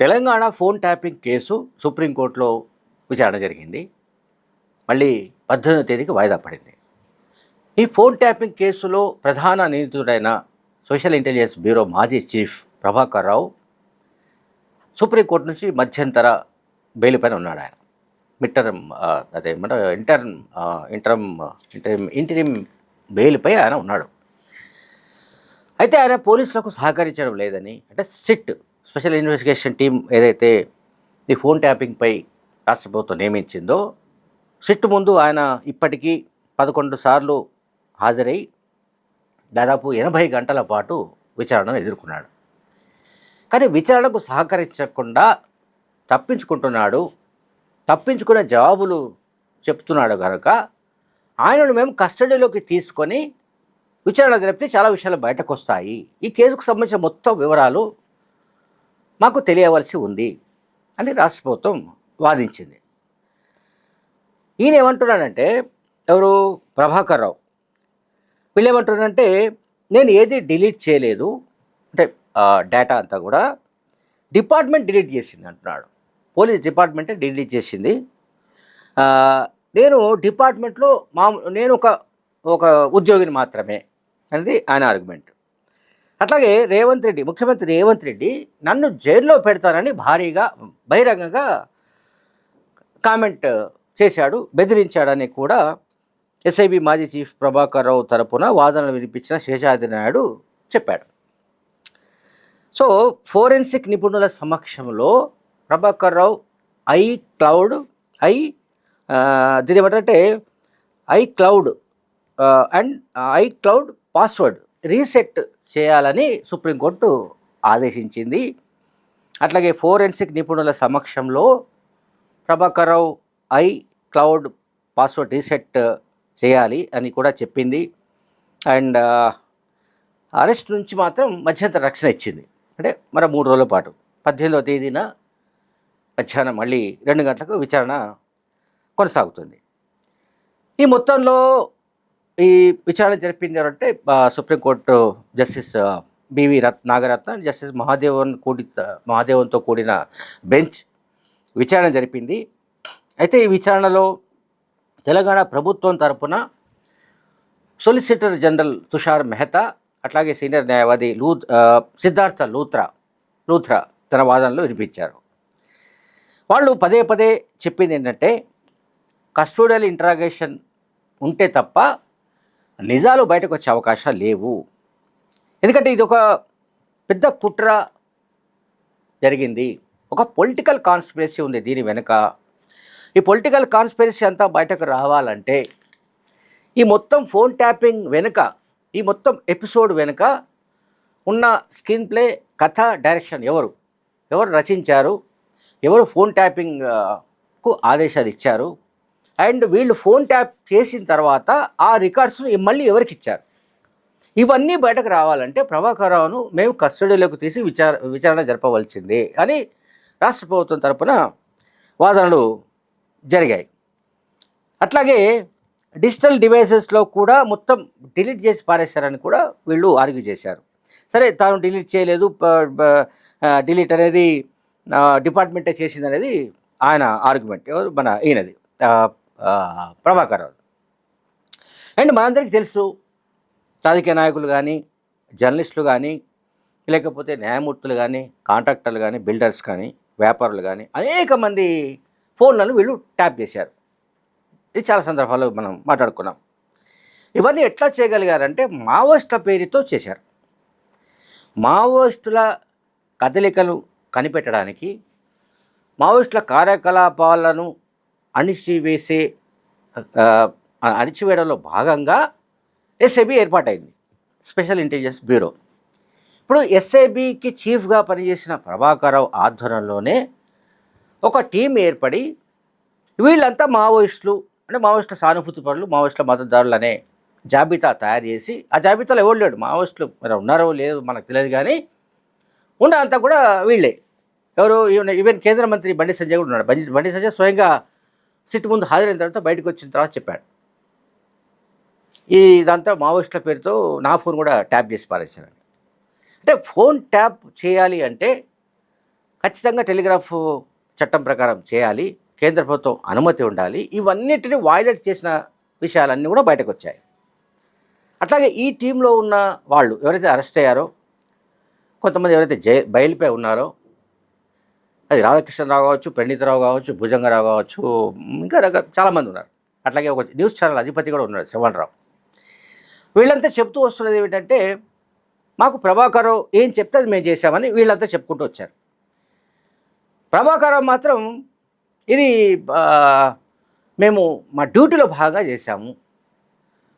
Telangana phone tapping case సుప్రీంకోర్టులో విచారణ జరిగింది. మళ్ళీ పద్దెనిమిది తేదీకి వాయిదా పడింది. ఈ ఫోన్ ట్యాపింగ్ కేసులో ప్రధాన నిందితుడైన సోషల్ ఇంటెలిజెన్స్ బ్యూరో మాజీ chief Prabhakar Rao supreme court నుంచి మధ్యంతర బెయిల్ పైన ఉన్నాడు ఆయన. మిడ్ టర్మ్ అదే ఇంటర్మ్ ఇంటర్మ్ ఇంటర్మ్ ఇంటరిమ్ బెయిల్పై ఆయన ఉన్నాడు. అయితే ఆయన పోలీసులకు సహకరించడం లేదని అంటే సిట్ స్పెషల్ ఇన్వెస్టిగేషన్ టీం ఏదైతే ఈ ఫోన్ ట్యాపింగ్పై రాష్ట్ర ప్రభుత్వం నియమించిందో సిట్ ముందు ఆయన ఇప్పటికీ పదకొండు సార్లు హాజరై దాదాపు ఎనభై గంటల పాటు విచారణను ఎదుర్కొన్నాడు. కానీ విచారణకు సహకరించకుండా తప్పించుకుంటున్నాడు తప్పించుకునే జవాబులు చెప్తున్నాడు కనుక ఆయనను మేము కస్టడీలోకి తీసుకొని విచారణ జరిపితే చాలా విషయాలు బయటకు వస్తాయి ఈ కేసుకు సంబంధించిన మొత్తం వివరాలు మాకు తెలియవలసి ఉంది అని రాష్ట్ర ప్రభుత్వం వాదించింది. ఈయన ఏమంటున్నాడంటే ఎవరు? ప్రభాకర్ రావు. వీళ్ళు ఏమంటున్నారంటే నేను ఏది డిలీట్ చేయలేదు అంటే డేటా అంతా కూడా డిపార్ట్మెంట్ డిలీట్ చేసింది అంటున్నాడు. పోలీస్ డిపార్ట్మెంటే డిలీట్ చేసింది. నేను డిపార్ట్మెంట్లో మా నేను ఒక ఒక ఉద్యోగిని మాత్రమే అనేది ఆయన ఆర్గ్యుమెంట్. అట్లాగే రేవంత్ రెడ్డి ముఖ్యమంత్రి రేవంత్ రెడ్డి నన్ను జైల్లో పెడతానని భారీగా బహిరంగంగా కామెంట్ చేశాడు బెదిరించాడని కూడా ఎస్ఐబి మాజీ చీఫ్ ప్రభాకర్ రావు తరపున వాదనలు వినిపించిన శేషాద్రి నాయుడు చెప్పాడు. సో ఫోరెన్సిక్ నిపుణుల సమక్షంలో Prabhakar Rao iCloud I దీని ఏమంటే iCloud and iCloud password reset చేయాలని సుప్రీంకోర్టు ఆదేశించింది. అట్లాగే ఫోరెన్సిక్ నిపుణుల సమక్షంలో Prabhakar Rao iCloud password reset చేయాలి అని కూడా చెప్పింది. అండ్ అరెస్ట్ నుంచి మాత్రం మధ్యంతర రక్షణ ఇచ్చింది. అంటే మరి మూడు రోజుల పాటు. పద్దెనిమిదవ తేదీన మధ్యాహ్నం మళ్ళీ రెండు గంటలకు విచారణ కొనసాగుతుంది. ఈ మొత్తంలో ఈ విచారణ జరిపింది ఎవరంటే supreme court justice B V రత్ నాగరత్న జస్టిస్ మహాదేవన్ కూడి మహాదేవన్తో కూడిన బెంచ్ విచారణ జరిపింది. అయితే ఈ విచారణలో తెలంగాణ ప్రభుత్వం తరపున సొలిసిటర్ జనరల్ తుషార్ మెహతా అట్లాగే సీనియర్ న్యాయవాది లూ సిద్ధార్థ లూత్రా లూత్రా తన వాదనలు వినిపించారు. వాళ్ళు పదే పదే చెప్పింది ఏంటంటే కస్టోడియల్ ఇంటరాగేషన్ ఉంటే తప్ప నిజాలు బయటకు వచ్చే అవకాశాలు లేవు. ఎందుకంటే ఇది ఒక పెద్ద కుట్ర జరిగింది. ఒక పొలిటికల్ కాన్స్పిరసీ ఉంది దీని వెనుక. ఈ పొలిటికల్ కాన్స్పిరసీ అంతా బయటకు రావాలంటే ఈ మొత్తం ఫోన్ ట్యాపింగ్ వెనుక ఈ మొత్తం ఎపిసోడ్ వెనుక ఉన్న స్క్రీన్ ప్లే కథ డైరెక్షన్ ఎవరు? ఎవరు రచించారు? ఎవరు ఫోన్ ట్యాపింగ్కు ఆదేశాలు ఇచ్చారు? అండ్ వీళ్ళు ఫోన్ ట్యాప్ చేసిన తర్వాత ఆ రికార్డ్స్ని మళ్ళీ ఎవరికి ఇచ్చారు? ఇవన్నీ బయటకు రావాలంటే ప్రభాకరావును మేము కస్టడీలోకి తీసి విచార విచారణ జరపవలసిందే అని రాష్ట్ర ప్రభుత్వం తరపున వాదనలు జరిగాయి. అట్లాగే డిజిటల్ డివైసెస్లో కూడా మొత్తం డిలీట్ చేసి పారేశారని కూడా వీళ్ళు ఆర్గ్యూ చేశారు. సరే తాను డిలీట్ చేయలేదు డిలీట్ అనేది డిపార్ట్మెంటే చేసింది అనేది ఆయన ఆర్గ్యుమెంట్ ఎవరు? మన ఈయనది. ప్రభాకర్ రావు. అండ్ మనందరికీ తెలుసు రాజకీయ నాయకులు కానీ జర్నలిస్టులు కానీ లేకపోతే న్యాయమూర్తులు కానీ కాంట్రాక్టర్లు కానీ బిల్డర్స్ కానీ వ్యాపారులు కానీ అనేక మంది ఫోన్లను వీళ్ళు ట్యాప్ చేశారు. ఇది చాలా సందర్భాల్లో మనం మాట్లాడుకున్నాం. ఇవన్నీ ఎట్లా చేయగలిగారంటే మావోయిస్టుల పేరుతో చేశారు. మావోయిస్టుల కదలికలు కనిపెట్టడానికి మావోయిస్టుల కార్యకలాపాలను అణిచివేసే అణిచివేయడంలో భాగంగా ఎస్ఐబి ఏర్పాటైంది స్పెషల్ ఇంటెలిజెన్స్ బ్యూరో. ఇప్పుడు ఎస్ఐబికి చీఫ్గా పనిచేసిన ప్రభాకరరావు ఆధ్వర్యంలోనే ఒక టీం ఏర్పడి వీళ్ళంతా మావోయిస్టులు అంటే మావోయిస్టుల సానుభూతి పనులు మావోయిస్టుల మద్దతుదారులు అనే జాబితా తయారు చేసి ఆ జాబితాలో ఎవరు లేడు? మావోయిస్టులు మరి ఉన్నారో లేదో మనకు తెలియదు కానీ ఉన్నదంతా కూడా వీళ్ళే. ఎవరు? ఈవెన్ ఈవెన్ కేంద్ర మంత్రి బండి సంజయ్ కూడా ఉన్నాడు. బండి బండి సంజయ్ స్వయంగా సిట్ ముందు హాజరైన తర్వాత బయటకు వచ్చిన తర్వాత చెప్పాడు. ఈ ఇదంతా మావోయిస్టుల పేరుతో నా ఫోన్ కూడా ట్యాప్ చేసి పారేశారని అంటే ఫోన్ ట్యాప్ చేయాలి అంటే ఖచ్చితంగా టెలిగ్రాఫ్ చట్టం ప్రకారం చేయాలి కేంద్ర ప్రభుత్వం అనుమతి ఉండాలి ఇవన్నిటిని వాయిలెట్ చేసిన విషయాలన్నీ కూడా బయటకు వచ్చాయి అట్లాగే ఈ టీంలో ఉన్న వాళ్ళు ఎవరైతే అరెస్ట్ అయ్యారో కొంతమంది ఎవరైతే జై బయలుపై ఉన్నారో అది రాధాకృష్ణరావు కావచ్చు పండితరావు కావచ్చు భుజంగరావు కావచ్చు ఇంకా రక చాలామంది ఉన్నారు. అట్లాగే ఒక న్యూస్ ఛానల్ అధిపతి కూడా ఉన్నాడు శ్రవణ్ రావు వీళ్ళంతా చెప్తూ వస్తున్నది ఏమిటంటే మాకు ప్రభాకర్ ఏం చెప్తే అది మేము చేశామని వీళ్ళంతా చెప్పుకుంటూ వచ్చారు. ప్రభాకర్ మాత్రం ఇది మేము మా డ్యూటీలో బాగా చేశాము.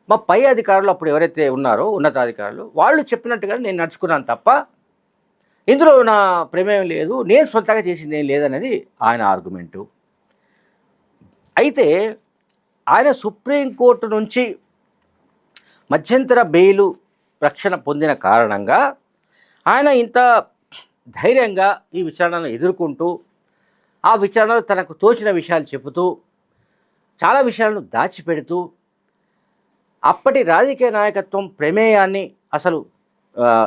మా పై అధికారులు అప్పుడు ఎవరైతే ఉన్నారో ఉన్నతాధికారులు వాళ్ళు చెప్పినట్టుగా నేను నడుచుకున్నాను తప్ప ఇందులో నా ప్రమేయం లేదు నేను సొంతంగా చేసింది ఏం లేదనేది ఆయన ఆర్గ్యుమెంటు. అయితే ఆయన సుప్రీంకోర్టు నుంచి మధ్యంతర బెయిలు రక్షణ పొందిన కారణంగా ఆయన ఇంత ధైర్యంగా ఈ విచారణను ఎదుర్కొంటూ ఆ విచారణలో తనకు తోచిన విషయాలు చెబుతూ చాలా విషయాలను దాచిపెడుతూ అప్పటి రాజకీయ నాయకత్వం ప్రమేయాన్ని అసలు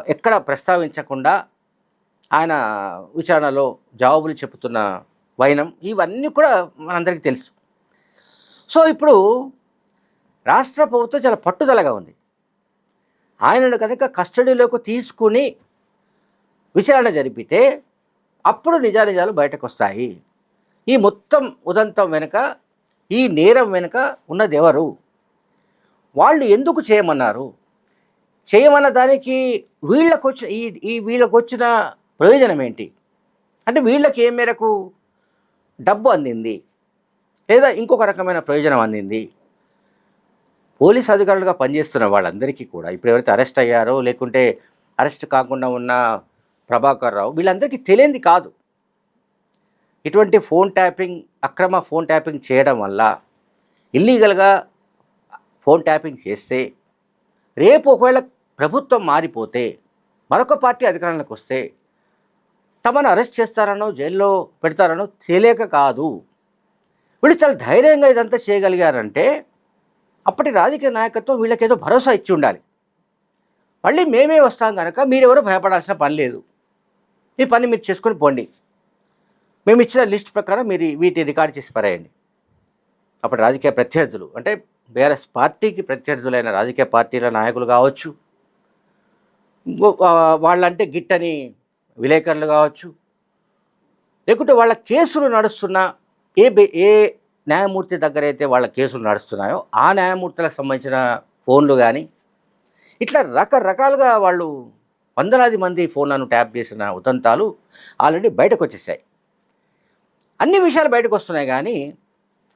ఎక్కడ ప్రస్తావించకుండా ఆయన విచారణలో జవాబులు చెబుతున్న వైనం ఇవన్నీ కూడా మనందరికీ తెలుసు. సో ఇప్పుడు రాష్ట్ర ప్రభుత్వం చాలా పట్టుదలగా ఉంది. ఆయనను కనుక కస్టడీలోకి తీసుకుని విచారణ జరిపితే అప్పుడు నిజానిజాలు బయటకు వస్తాయి ఈ మొత్తం ఉదంతం వెనుక ఈ నేరం వెనుక ఉన్నది ఎవరు వాళ్ళు ఎందుకు చేయమన్నారు? చేయమన్న దానికి వీళ్ళకొచ్చిన ఈ ఈ వీళ్ళకొచ్చిన ప్రయోజనం ఏంటి అంటే వీళ్ళకి ఏ మేరకు డబ్బు అందింది? లేదా ఇంకొక రకమైన ప్రయోజనం అందింది? పోలీస్ అధికారులుగా పనిచేస్తున్న వాళ్ళందరికీ కూడా ఇప్పుడు ఎవరైతే అరెస్ట్ అయ్యారో లేకుంటే అరెస్ట్ కాకుండా ఉన్న ప్రభాకర్ రావు వీళ్ళందరికీ తెలియంది కాదు. ఇటువంటి ఫోన్ ట్యాపింగ్ అక్రమ ఫోన్ ట్యాపింగ్ చేయడం వల్ల ఇల్లీగల్గా ఫోన్ ట్యాపింగ్ చేస్తే రేపు ఒకవేళ ప్రభుత్వం మారిపోతే మరొక పార్టీ అధికారంలోకి వస్తే తమను అరెస్ట్ చేస్తారనో జైల్లో పెడతారనో తెలియక కాదు. వీళ్ళు చాలా ధైర్యంగా ఇదంతా చేయగలిగారంటే అప్పటి రాజకీయ నాయకత్వం వీళ్ళకేదో భరోసా ఇచ్చి ఉండాలి. మళ్ళీ మేమే వస్తాం కనుక మీరెవరూ భయపడాల్సిన పని లేదు. ఈ పని మీరు చేసుకొని పోండి. మేము ఇచ్చిన లిస్ట్ ప్రకారం మీరు వీటి రికార్డ్ చేసి పరేయండి. అప్పటి రాజకీయ ప్రత్యర్థులు అంటే బీఆర్ఎస్ పార్టీకి ప్రత్యర్థులైన రాజకీయ పార్టీల నాయకులు కావచ్చు వాళ్ళంటే గిట్టని విలేకరులు కావచ్చు లేకుంటే వాళ్ళ కేసులు నడుస్తున్న ఏ బే- ఏ న్యాయమూర్తి దగ్గర అయితే వాళ్ళ కేసులు నడుస్తున్నాయో ఆ న్యాయమూర్తులకు సంబంధించిన ఫోన్లు కానీ ఇట్లా రకరకాలుగా వాళ్ళు వందలాది మంది ఫోన్లను ట్యాప్ చేసిన ఉదంతాలు ఆల్రెడీ బయటకు వచ్చేసాయి అన్ని విషయాలు బయటకు వస్తున్నాయి కానీ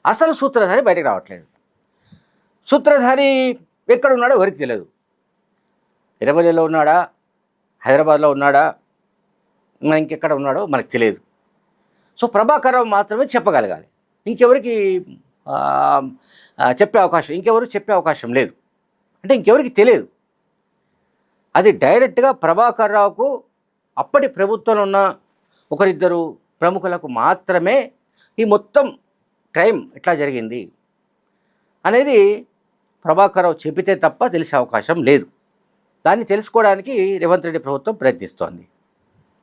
అసలు సూత్రధారి బయటకు రావట్లేదు. సూత్రధారి ఎక్కడ ఉన్నాడో ఎవరికి తెలియదు ఇరవైలో ఉన్నాడా? హైదరాబాద్లో ఉన్నాడా? మన ఇంకెక్కడ ఉన్నాడో మనకు తెలియదు. సో ప్రభాకరం మాత్రమే చెప్పగలగాలి. ఇంకెవరికి చెప్పే అవకాశం ఇంకెవరు చెప్పే అవకాశం లేదు. అంటే ఇంకెవరికి తెలియదు. అది డైరెక్ట్గా ప్రభాకర్ రావుకు అప్పటి ప్రభుత్వంలో ఉన్న ఒకరిద్దరు ప్రముఖులకు మాత్రమే ఈ మొత్తం క్రైమ్ ఎట్లా జరిగింది అనేది ప్రభాకర్ రావు చెబితే తప్ప తెలిసే అవకాశం లేదు. దాన్ని తెలుసుకోవడానికి రేవంత్ రెడ్డి ప్రభుత్వం ప్రయత్నిస్తోంది.